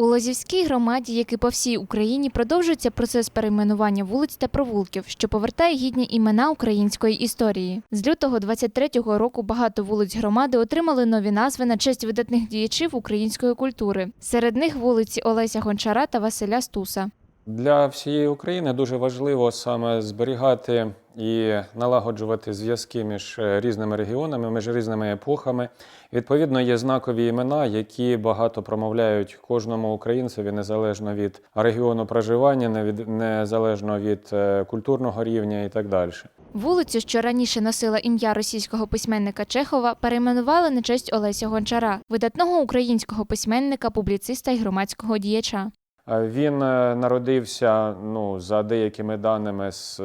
У Лозівській громаді, як і по всій Україні, продовжується процес перейменування вулиць та провулків, що повертає гідні імена української історії. З лютого 23-го року багато вулиць громади отримали нові назви на честь видатних діячів української культури. Серед них вулиці Олеся Гончара та Василя Стуса. Для всієї України дуже важливо саме зберігати і налагоджувати зв'язки між е, різними регіонами, між різними епохами. Відповідно, є знакові імена, які багато промовляють кожному українцеві незалежно від регіону проживання, незалежно від е, культурного рівня і так далі. Вулицю, що раніше носила ім'я російського письменника Чехова, перейменували на честь Олеся Гончара, видатного українського письменника, публіциста і громадського діяча. А Він е, народився ну, за деякими даними, з-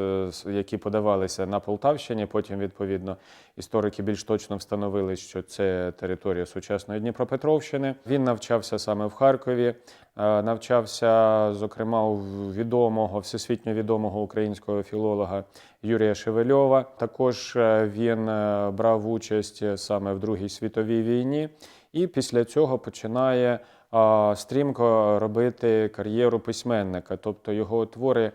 які подавалися на Полтавщині. Потім, відповідно, історики більш точно встановили, що це територія сучасної Дніпропетровщини. Він навчався саме в Харкові, е, навчався, зокрема, у відомого, всесвітньо відомого українського філолога Юрія Шевельова. Також е, він е, брав участь саме в Другій світовій війні, і після цього починає стрімко робити кар'єру письменника, тобто його твори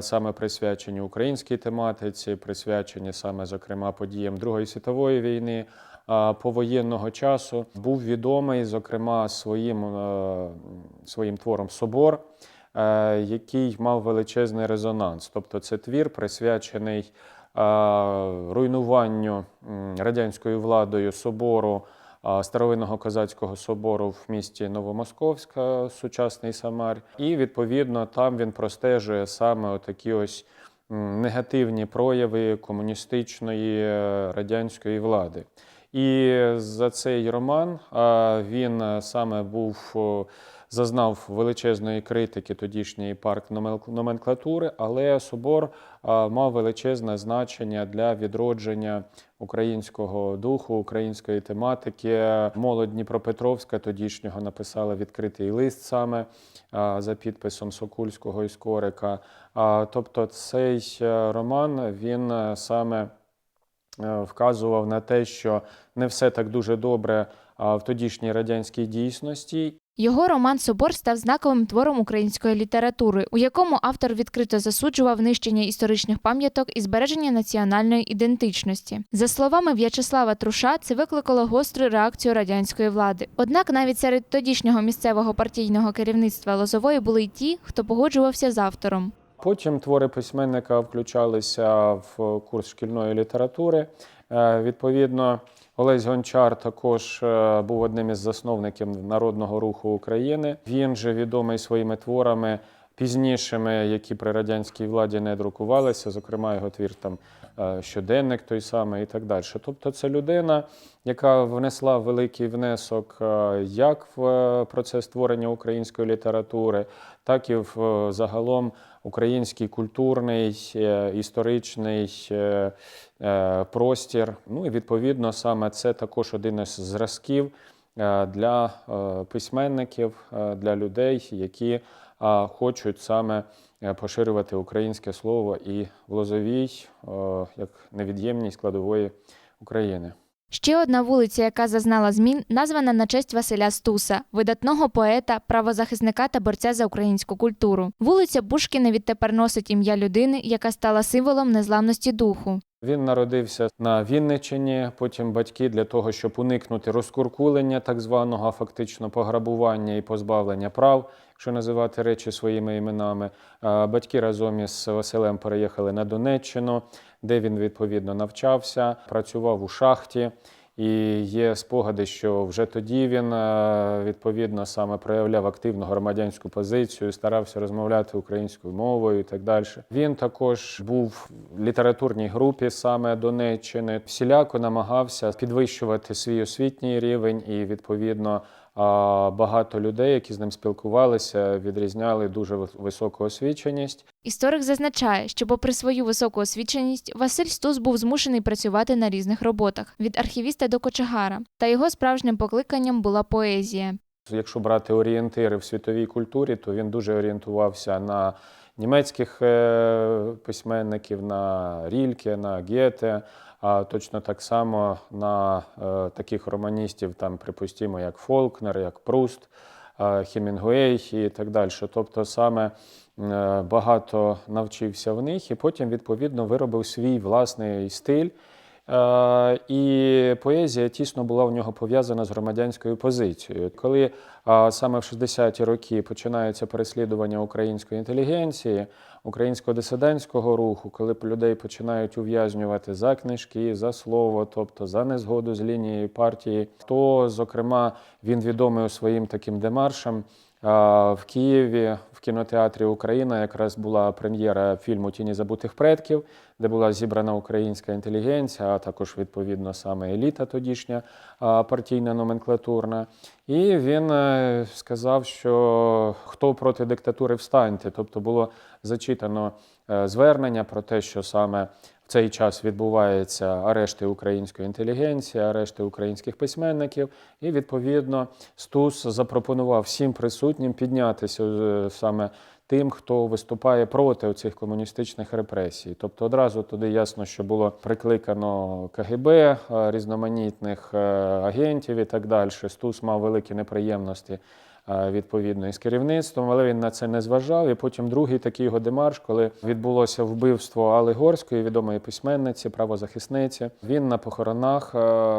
саме присвячені українській тематиці, присвячені саме, зокрема, подіям Другої світової війни. Повоєнного часу був відомий, зокрема, своїм, своїм твором Собор, е, який мав величезний резонанс. Тобто, це твір присвячений руйнуванню радянською владою собору старовинного козацького собору в місті Новомосковська, сучасний Самар. І відповідно там він простежує саме такі ось негативні прояви комуністичної е, радянської влади. І за цей роман він е, саме був. Зазнав величезної критики тодішньої парк номенклатури, але собор мав величезне значення для відродження українського духу, української тематики. Молодь Дніпропетровська тодішнього написала відкритий лист саме за підписом Сокульського і Скорика. Тобто цей е, роман він е, саме е, вказував на те, що не все так дуже добре в тодішній радянській дійсності, Його роман Собор став знаковим твором української літератури, у якому автор відкрито засуджував нищення історичних пам'яток і збереження національної ідентичності. За словами В'ячеслава Труша, це викликало гостру реакцію радянської влади. Однак навіть серед тодішнього місцевого партійного керівництва Лозової були й ті, хто погоджувався з автором. Потім твори письменника включалися в курс шкільної літератури. Е, Відповідно, Олесь Гончар також е, був одним із засновників народного руху України. Він же відомий своїми творами пізнішими, які при радянській владі не друкувалися, зокрема його твір там щоденник той самий і так далі. Тобто, це людина, яка внесла великий внесок е, як в е, процес створення української літератури, так і в е, загалом український культурний, е, історичний е, е, простір. Ну і відповідно саме це також один із зразків е, для е, письменників, е, для людей, які е, хочуть саме е, поширювати українське слово і в Лозовій е, як невід'ємній складової України. Ще одна вулиця, яка зазнала змін, названа на честь Василя Стуса, видатного поета, правозахисника та борця за українську культуру. Вулиця Бушкіна відтепер носить ім'я людини, яка стала символом незламності духу. Він народився на Вінниччині. Потім батьки для того, щоб уникнути розкуркулення, так званого, а фактично пограбування і позбавлення прав, якщо називати речі своїми іменами. Батьки разом із Василем переїхали на Донеччину, де він відповідно навчався, працював у шахті. І є спогади, що вже тоді він е, відповідно саме проявляв активну громадянську позицію, старався розмовляти українською мовою і так далі. Він також був в літературній групі саме Донеччини, всіляко намагався підвищувати свій освітній рівень, і відповідно багато людей, які з ним спілкувалися, відрізняли дуже вис- високу освіченість. Історик зазначає, що, попри свою високу освіченість, Василь Стус був змушений працювати на різних роботах від архівіста до кочегара, та його справжнім покликанням була поезія. Якщо брати орієнтири в світовій культурі, то він дуже орієнтувався на німецьких е, письменників, на Рільке, на Гєте, а точно так само на е, таких романістів, там, припустимо, як Фолкнер, як Пруст. е, Хемінгуей і так далі. Тобто саме багато навчився в них і потім, відповідно, виробив свій власний стиль. Е, І поезія тісно була в нього пов'язана з громадянською позицією. Коли саме в 60-ті роки починається переслідування української інтелігенції, українського дисидентського руху, коли людей починають ув'язнювати за книжки, за слово, тобто за незгоду з лінією партії, то, зокрема, він відомий своїм таким демаршем. В Києві в кінотеатрі Україна якраз була прем'єра фільму Тіні забутих предків, де була зібрана українська інтелігенція, а також відповідно саме еліта тодішня партійна номенклатурна. І він е, сказав, що хто проти диктатури встаньте. Тобто було зачитано е, звернення про те, що саме цей час відбуваються арешти української інтелігенції, арешти українських письменників. І відповідно Стус запропонував всім присутнім піднятися е, саме тим, хто виступає проти цих комуністичних репресій. Тобто одразу туди ясно, що було прикликано КГБ, е, різноманітних е, агентів і так далі. Стус мав великі неприємності. Е, Відповідно із керівництвом, але він на це не зважав. І потім другий такий його демарш, коли відбулося вбивство Али Горської, відомої письменниці, правозахисниці. Він на похоронах е,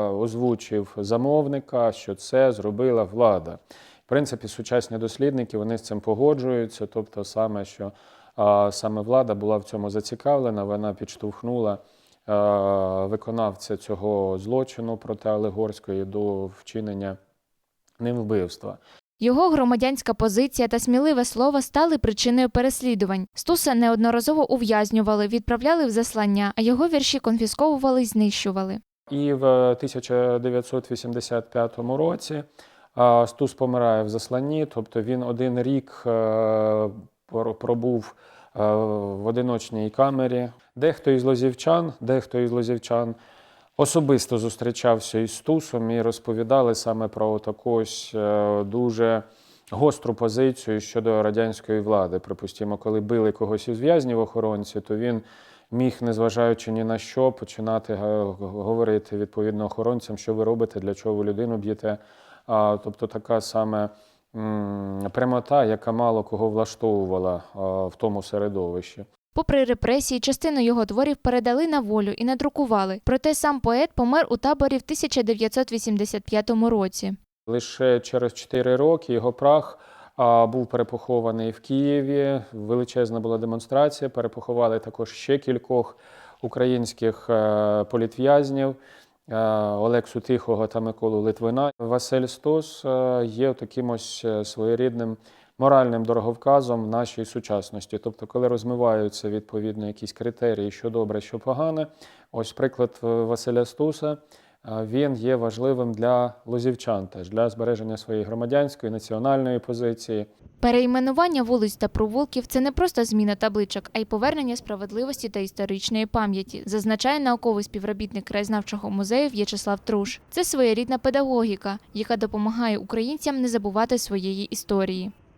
озвучив замовника, що це зробила влада. В принципі, сучасні дослідники вони з цим погоджуються. Тобто, саме що а, саме влада була в цьому зацікавлена, вона підштовхнула е, виконавця цього злочину проти Алегорської до вчинення ним вбивства. Його громадянська позиція та сміливе слово стали причиною переслідувань. Стуса неодноразово ув'язнювали, відправляли в заслання, а його вірші конфісковували й знищували. І в 1985 році а, Стус помирає в засланні, тобто він один рік е, пробув е, в одиночній камері. Дехто із лозівчан, дехто із лозівчан особисто зустрічався із Стусом і розповідали саме про таку е, дуже гостру позицію щодо радянської влади. Припустимо, коли били когось із в'язнів охоронці, то він міг, незважаючи ні на що, починати е, говорити відповідно охоронцям, що ви робите, для чого ви людину б'єте. А, Тобто така саме прямота, яка мало кого влаштовувала в тому середовищі. Попри репресії, частину його творів передали на волю і надрукували. Проте сам поет помер у таборі в 1985 році. Лише через 4 роки його прах був перепохований в Києві. Величезна була демонстрація. Перепоховали також ще кількох українських е, політв'язнів. Е, Олексу Тихого та Миколу Литвина. Василь Стос е, є таким ось е, своєрідним моральним дороговказом в нашій сучасності. Тобто, коли розмиваються відповідно якісь критерії, що добре, що погане, ось приклад Василя Стуса. Він є важливим для лозівчан теж для збереження своєї громадянської національної позиції. Перейменування вулиць та провулків це не просто зміна табличок, а й повернення справедливості та історичної пам'яті, зазначає науковий співробітник краєзнавчого музею В'ячеслав Труш. Це своєрідна педагогіка, яка допомагає українцям не забувати своєї історії.